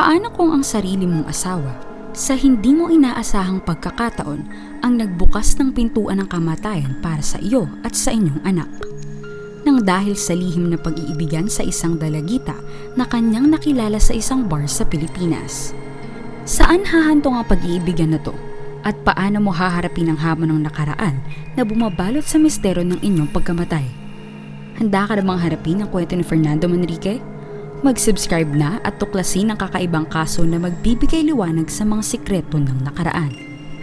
Paano kung ang sarili mong asawa sa hindi mo inaasahang pagkakataon ang nagbukas ng pintuan ng kamatayan para sa iyo at sa inyong anak? Nang dahil sa lihim na pag-iibigan sa isang dalagita na kanyang nakilala sa isang bar sa Pilipinas. Saan hahantong ang pag-iibigan na to? At paano mo haharapin ang hamon ng nakaraan na bumabalot sa mistero ng inyong pagkamatay? Handa ka namang harapin ang kwento ni Fernando Manrique? Mag-subscribe na at tuklasin ang kakaibang kaso na magbibigay liwanag sa mga sikreto ng nakaraan.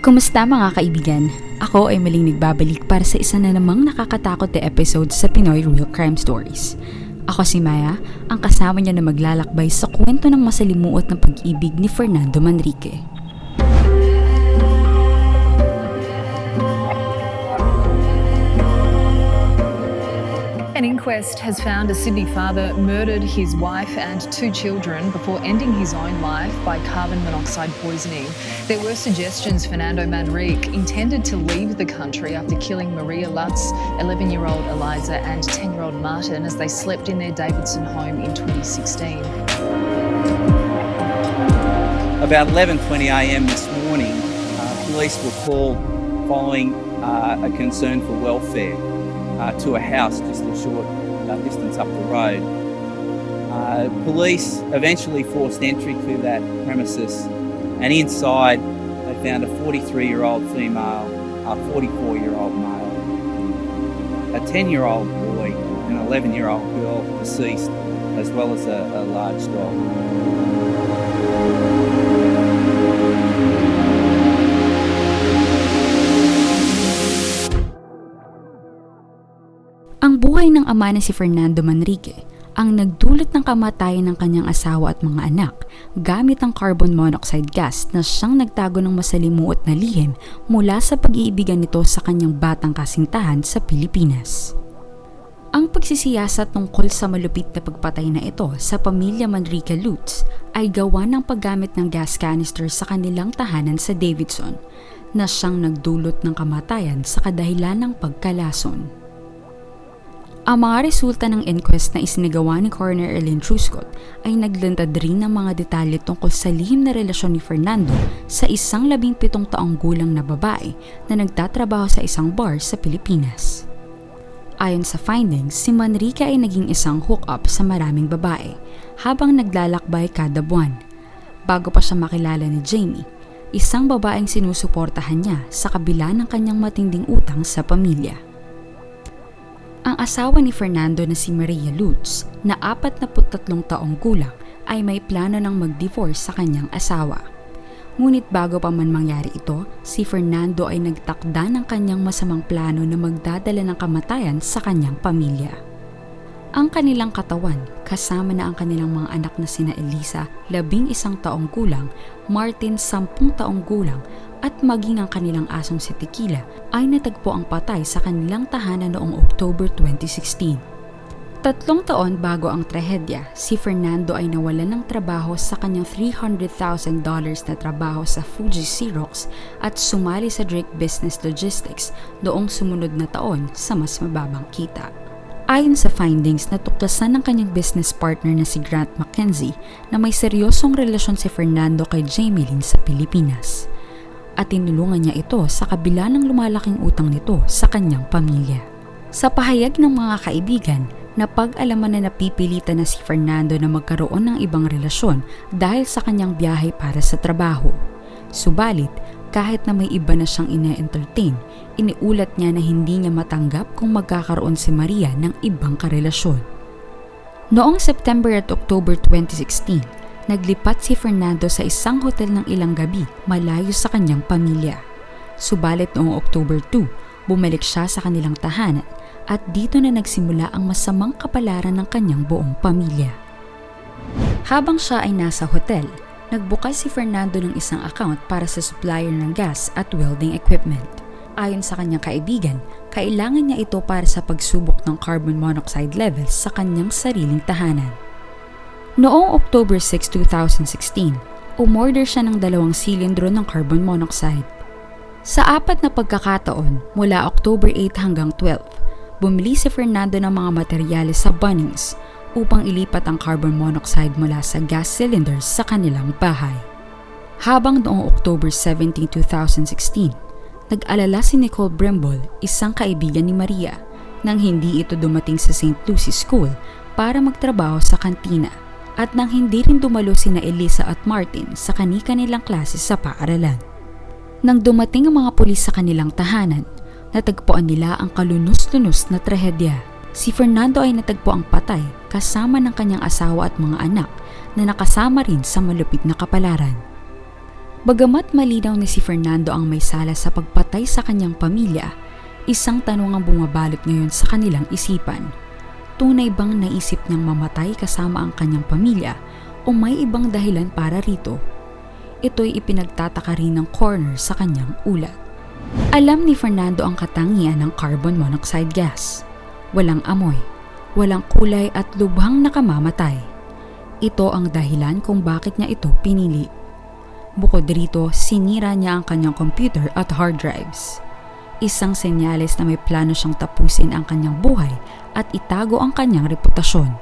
Kumusta mga kaibigan? Ako ay maling nagbabalik para sa isa na namang nakakatakot na episode sa Pinoy Real Crime Stories. Ako si Maya, ang kasama niya na maglalakbay sa kwento ng masalimuot na pag-ibig ni Fernando Manrique. Inquest has found a Sydney father murdered his wife and two children before ending his own life by carbon monoxide poisoning. There were suggestions Fernando Manrique intended to leave the country after killing Maria Lutz, 11 year old Eliza, and 10 year old Martin as they slept in their Davidson home in 2016. About 11.20am this morning, uh, police were called following uh, a concern for welfare uh, to a house just a short uh, distance up the road. Uh, police eventually forced entry to that premises and inside they found a 43-year-old female, a 44-year-old male, a 10-year-old boy and an 11-year-old girl deceased as well as a, a large dog. Ng ama na si Fernando Manrique ang nagdulot ng kamatayan ng kanyang asawa at mga anak gamit ang carbon monoxide gas na siyang nagtago ng masalimuot na lihim mula sa pag-iibigan nito sa kanyang batang kasintahan sa Pilipinas. Ang pagsisiyasat tungkol sa malupit na pagpatay na ito sa pamilya Manrique Lutz ay gawa ng paggamit ng gas canister sa kanilang tahanan sa Davidson na siyang nagdulot ng kamatayan sa kadahilan ng pagkalason. Ang mga resulta ng inquest na isinagawa ni Coroner Erlene Truscott ay naglantad rin ng mga detalye tungkol sa lihim na relasyon ni Fernando sa isang labing pitong taong gulang na babae na nagtatrabaho sa isang bar sa Pilipinas. Ayon sa findings, si Manrique ay naging isang hook-up sa maraming babae habang naglalakbay kada buwan. Bago pa siya makilala ni Jamie, isang babaeng sinusuportahan niya sa kabila ng kanyang matinding utang sa pamilya. Ang asawa ni Fernando na si Maria Lutz na 43 taong gulang ay may plano ng mag-divorce sa kanyang asawa. Ngunit bago pa man mangyari ito, si Fernando ay nagtakda ng kanyang masamang plano na magdadala ng kamatayan sa kanyang pamilya. Ang kanilang katawan, kasama na ang kanilang mga anak na sina Elisa, labing isang taong gulang, Martin, sampung taong gulang, at maging ang kanilang asong si Tequila ay natagpo ang patay sa kanilang tahanan noong October 2016. Tatlong taon bago ang trahedya, si Fernando ay nawalan ng trabaho sa kanyang $300,000 na trabaho sa Fuji Xerox at sumali sa Drake Business Logistics noong sumunod na taon sa mas mababang kita. Ayon sa findings, natuklasan ng kanyang business partner na si Grant McKenzie na may seryosong relasyon si Fernando kay Jamie Lynn sa Pilipinas at tinulungan niya ito sa kabila ng lumalaking utang nito sa kanyang pamilya. Sa pahayag ng mga kaibigan, napag-alaman na napipilitan na si Fernando na magkaroon ng ibang relasyon dahil sa kanyang biyahe para sa trabaho. Subalit, kahit na may iba na siyang ine-entertain, iniulat niya na hindi niya matanggap kung magkakaroon si Maria ng ibang karelasyon. Noong September at October 2016, naglipat si Fernando sa isang hotel ng ilang gabi malayo sa kanyang pamilya. Subalit noong October 2, bumalik siya sa kanilang tahanan at dito na nagsimula ang masamang kapalaran ng kanyang buong pamilya. Habang siya ay nasa hotel, nagbukas si Fernando ng isang account para sa supplier ng gas at welding equipment. Ayon sa kanyang kaibigan, kailangan niya ito para sa pagsubok ng carbon monoxide levels sa kanyang sariling tahanan. Noong October 6, 2016, umorder siya ng dalawang silindro ng carbon monoxide. Sa apat na pagkakataon mula October 8 hanggang 12, bumili si Fernando ng mga materyales sa Bunnings upang ilipat ang carbon monoxide mula sa gas cylinders sa kanilang bahay. Habang noong October 17, 2016, nag-alala si Nicole Brimble, isang kaibigan ni Maria, nang hindi ito dumating sa St. Lucie School para magtrabaho sa kantina at nang hindi rin dumalo sina Elisa at Martin sa kani-kanilang klase sa paaralan. Nang dumating ang mga pulis sa kanilang tahanan, natagpuan nila ang kalunos-lunos na trahedya. Si Fernando ay natagpo ang patay kasama ng kanyang asawa at mga anak na nakasama rin sa malupit na kapalaran. Bagamat malinaw ni si Fernando ang may sala sa pagpatay sa kanyang pamilya, isang tanong ang bumabalot ngayon sa kanilang isipan. Tunay bang naisip niyang mamatay kasama ang kanyang pamilya o may ibang dahilan para rito? Ito'y ipinagtataka rin ng coroner sa kanyang ulat. Alam ni Fernando ang katangian ng carbon monoxide gas. Walang amoy, walang kulay at lubhang nakamamatay. Ito ang dahilan kung bakit niya ito pinili. Bukod rito, sinira niya ang kanyang computer at hard drives. Isang senyales na may plano siyang tapusin ang kanyang buhay at itago ang kanyang reputasyon.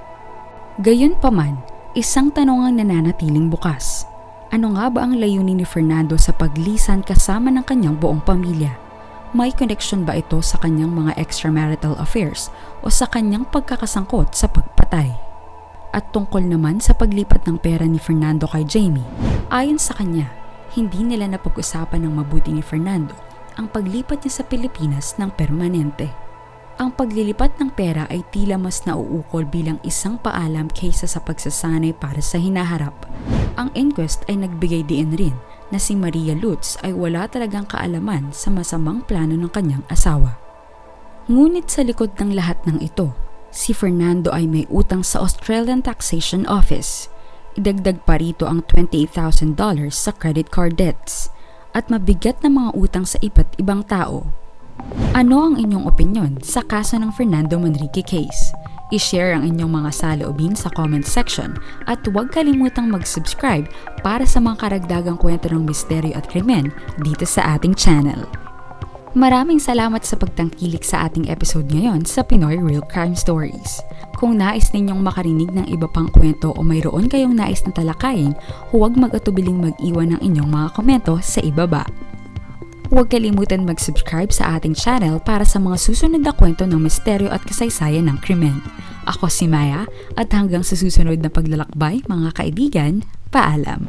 Gayunpaman, isang tanong ang nananatiling bukas. Ano nga ba ang layunin ni Fernando sa paglisan kasama ng kanyang buong pamilya? May connection ba ito sa kanyang mga extramarital affairs o sa kanyang pagkakasangkot sa pagpatay? At tungkol naman sa paglipat ng pera ni Fernando kay Jamie, ayon sa kanya, hindi nila napag-usapan ng mabuti ni Fernando ang paglipat niya sa Pilipinas ng permanente. Ang paglilipat ng pera ay tila mas nauukol bilang isang paalam kaysa sa pagsasanay para sa hinaharap. Ang inquest ay nagbigay diin rin na si Maria Lutz ay wala talagang kaalaman sa masamang plano ng kanyang asawa. Ngunit sa likod ng lahat ng ito, si Fernando ay may utang sa Australian Taxation Office. Idagdag pa rito ang $28,000 sa credit card debts at mabigat na mga utang sa iba't ibang tao. Ano ang inyong opinion sa kaso ng Fernando Manrique case? I-share ang inyong mga saloobin sa comment section at huwag kalimutang mag-subscribe para sa mga karagdagang kwento ng misteryo at krimen dito sa ating channel. Maraming salamat sa pagtangkilik sa ating episode ngayon sa Pinoy Real Crime Stories. Kung nais ninyong makarinig ng iba pang kwento o mayroon kayong nais na talakayin, huwag mag-atubiling mag-iwan ng inyong mga komento sa ibaba. Huwag kalimutan mag-subscribe sa ating channel para sa mga susunod na kwento ng misteryo at kasaysayan ng krimen. Ako si Maya at hanggang sa susunod na paglalakbay mga kaibigan, paalam!